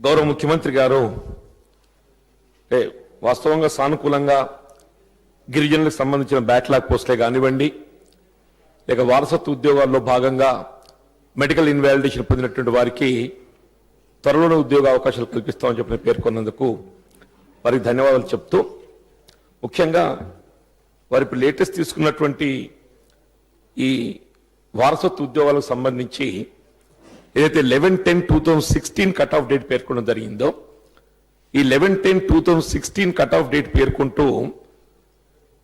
గౌరవ ముఖ్యమంత్రి గారు ఏ, వాస్తవంగా సానుకూలంగా గిరిజనులకు సంబంధించిన బ్యాక్లాగ్ పోస్టులే కానివ్వండి లేక వారసత్వ ఉద్యోగాల్లో భాగంగా మెడికల్ ఇన్వాలిడేషన్ పొందినటువంటి వారికి త్వరలోనే ఉద్యోగ అవకాశాలు కల్పిస్తామని చెప్పిన పేర్కొన్నందుకు వారికి ధన్యవాదాలు చెప్తూ ముఖ్యంగా వారి లేటెస్ట్ తీసుకున్నటువంటి ఈ వారసత్వ ఉద్యోగాలకు సంబంధించి ఏదైతే eleven ten two thousand sixteen cut off date పేర్కొనడం జరిగిందో ఈ eleven ten two thousand sixteen cut off date పేర్కొంటూ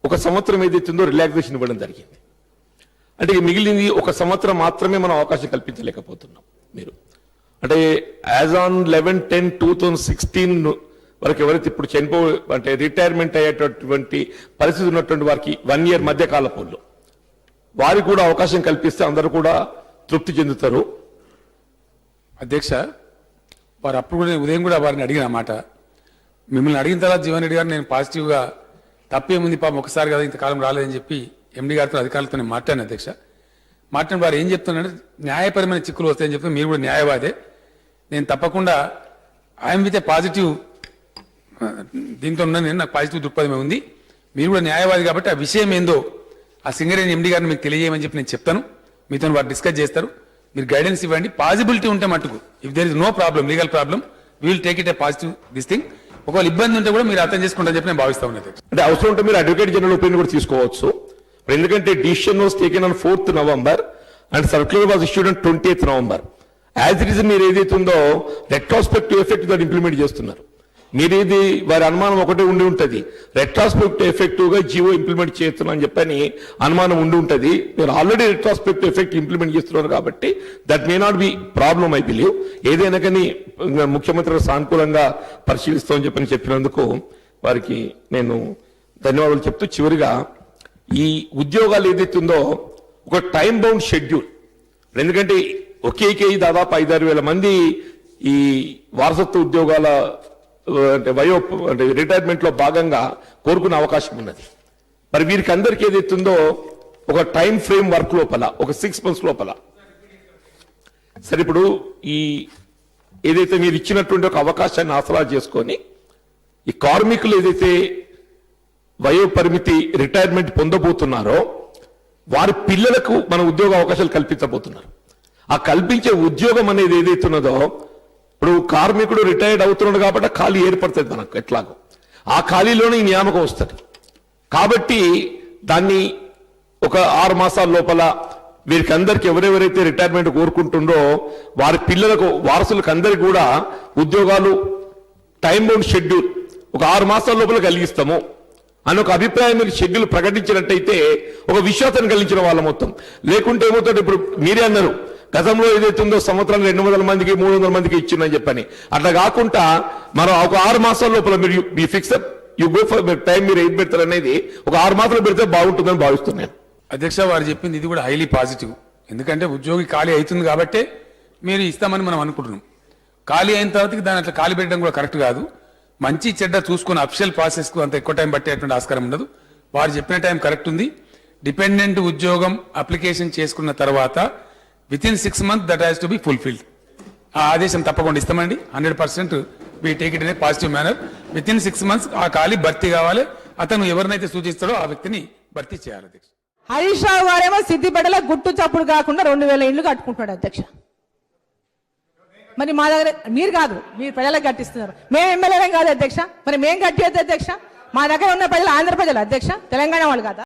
ఒక సంవత్సరం ఏదైతుందో రిలాక్సేషన్ ఇవ్వడం జరిగింది. అంటే మిగిలింది ఒక సంవత్సరం మాత్రమే మనం అవకాశం కల్పించలేకపోతున్నాం మీరు. అంటే as on eleven ten two thousand sixteen వరకు ఎవరైతే ఇప్పుడు చనిపో అంటే రిటైర్మెంట్ అయ్యేటటువంటి పరిస్థితి ఉన్నటువంటి వారికి వన్ ఇయర్ మధ్య కాలపోళ్ళు వారికి కూడా అవకాశం కల్పిస్తే అందరూ కూడా తృప్తి చెందుతారు. అధ్యక్ష వారు అప్పుడు కూడా ఉదయం కూడా వారిని అడిగిన మాట. మిమ్మల్ని అడిగిన తర్వాత జీవన్ రెడ్డి గారు నేను పాజిటివ్గా తప్పేముంది పాపం ఒకసారి కదా ఇంతకాలం రాలేదని చెప్పి ఎండి గారితో అధికారులతో నేను మాట్లాడిన అధ్యక్ష. మాట్లాడిన వారు ఏం చెప్తున్నారంటే న్యాయపరమైన చిక్కులు వస్తాయని చెప్పి మీరు కూడా న్యాయవాదే. నేను తప్పకుండా ఐఎమ్ విత్ ఏ పాజిటివ్ దీంతో ఉన్నాను నేను నాకు పాజిటివ్ దృక్పథమే ఉంది. మీరు కూడా న్యాయవాది కాబట్టి ఆ విషయం ఏందో ఆ సింగరేణి ఎండి గారిని మీకు తెలియజేయమని చెప్పి నేను చెప్తాను. మీతో వారు డిస్కస్ చేస్తారు. మీరు గైడెన్స్ ఇవ్వండి. పాసిబిలిటీ ఉంటే మటుకు if there is no problem legal problem will take it a positive this thing ఒకవేళ ఇబ్బంది ఉంటే కూడా మీరు అర్థం చేసుకుంటారని చెప్పి నేను భావిస్తా ఉన్నది అంటే అవసరం ఉంటే మీరు అడ్వకేట్ జనరల్ ఒపీనియన్ కూడా తీసుకోవచ్చు. ఎందుకంటే decision was taken on fourth November and circular was issued on twenty eighth November as it is మీరు ఏదైతే ఉందో రెట్రాస్పెక్టివ్ ఎఫెక్ట్ దాన్ని ఇంప్లిమెంట్ చేస్తున్నారు. మీరేది వారి అనుమానం ఒకటే ఉండి ఉంటుంది. రెట్రాస్పెక్ట్ ఎఫెక్టివ్గా జియో జీవో ఇంప్లిమెంట్ చేస్తున్నా అని చెప్పని అనుమానం ఉండి ఉంటుంది. మీరు ఆల్రెడీ రెట్రాస్పెక్ట్ ఎఫెక్ట్ ఇంప్లిమెంట్ చేస్తున్నారు కాబట్టి that may not be problem I believe ఏదైనా కానీ ముఖ్యమంత్రి సానుకూలంగా పరిశీలిస్తామని చెప్పని చెప్పినందుకు వారికి నేను ధన్యవాదాలు చెప్తూ చివరిగా ఈ ఉద్యోగాలు ఏదైతే ఉందో ఒక టైం బౌండ్ షెడ్యూల్ ఎందుకంటే ఒకే కేయి దాదాపు ఐదారు వేల మంది ఈ వారసత్వ ఉద్యోగాల అంటే వయో అంటే రిటైర్మెంట్లో భాగంగా కోరుకునే అవకాశం ఉన్నది. మరి వీరికి అందరికీ ఏదైతుందో ఒక టైం ఫ్రేమ్ వర్క్ లోపల ఒక సిక్స్ మంత్స్ లోపల. సరే ఇప్పుడు ఈ ఏదైతే మీరు ఇచ్చినటువంటి ఒక అవకాశాన్ని ఆసరా చేసుకొని ఈ కార్మికులు ఏదైతే వయో పరిమితి రిటైర్మెంట్ పొందబోతున్నారో వారి పిల్లలకు మన ఉద్యోగ అవకాశాలు కల్పించబోతున్నారు. ఆ కల్పించే ఉద్యోగం అనేది ఏదైతున్నదో ఇప్పుడు కార్మికుడు రిటైర్డ్ అవుతున్నాడు కాబట్టి ఖాళీ ఏర్పడుతుంది మనకు ఎట్లాగో. ఆ ఖాళీలోనే ఈ నియామకం వస్తుంది. కాబట్టి దాన్ని ఒక ఆరు మాసాల లోపల వీరికి అందరికి ఎవరెవరైతే రిటైర్మెంట్ కోరుకుంటుండో వారి పిల్లలకు వారసులకు అందరికి కూడా ఉద్యోగాలు టైం బౌండ్ షెడ్యూల్ ఒక ఆరు మాసాల లోపల కలిగిస్తాము అని ఒక అభిప్రాయం మీరు షెడ్యూల్ ప్రకటించినట్టయితే ఒక విశ్వాసాన్ని కలిగించిన వాళ్ళ మొత్తం. లేకుంటే ఏమవుతుంది ఇప్పుడు మీరే అన్నారు గతంలో ఏదైతే ఉందో సంవత్సరాలు రెండు వందల మందికి మూడు వందల మందికి ఇచ్చిందని చెప్పని. అట్లా కాకుండా మరో ఒక ఆరు మాసాల లోపల మీరు మీ fix you go for time మీరు ఏం పెడతారు అనేది ఒక ఆరు మాసాలు పెడితే బాగుంటుందని భావిస్తున్నాను అధ్యక్ష వారు చెప్పింది ఇది కూడా హైలీ పాజిటివ్ ఎందుకంటే ఉద్యోగి ఖాళీ అవుతుంది కాబట్టే మీరు ఇస్తామని మనం అనుకుంటున్నాం. ఖాళీ అయిన తర్వాత దాని అట్లా ఖాళీ పెట్టడం కూడా కరెక్ట్ కాదు. మంచి చెడ్డ చూసుకుని అఫిషియల్ ప్రాసెస్కు అంత ఎక్కువ టైం పట్టేటువంటి ఆస్కారం ఉండదు. వారు చెప్పిన టైం కరెక్ట్ ఉంది. డిపెండెంట్ ఉద్యోగం అప్లికేషన్ చేసుకున్న తర్వాత within six month that has to be fulfilled ఆ ఆదేశం తప్పకుండా ఇస్తామండి. Hundred percent we take it in positive manner within six months ఆ ఖాళీ భర్తీ కావాలి. అతను ఎవరినైతే సూచిస్తాడో ఆ వ్యక్తిని భర్తీ చేయాలి అధ్యక్ష. హరీష్ రావు గారేమో సిద్దిపేటలో గుట్టు చప్పుడు కాకుండా రెండు వేల ఇండ్లు కట్టుకుంటున్నాడు అధ్యక్ష. మరి మా దగ్గర మీరు కాదు మీరు ప్రజలకు కట్టిస్తున్నారు. మేము ఎమ్మెల్యేలం కాదు అధ్యక్ష. మరి మేము కట్టేది అధ్యక్ష? మా దగ్గర ఉన్న ప్రజలు ఆంధ్ర ప్రజలు అధ్యక్ష. తెలంగాణ వాళ్ళు కాదా?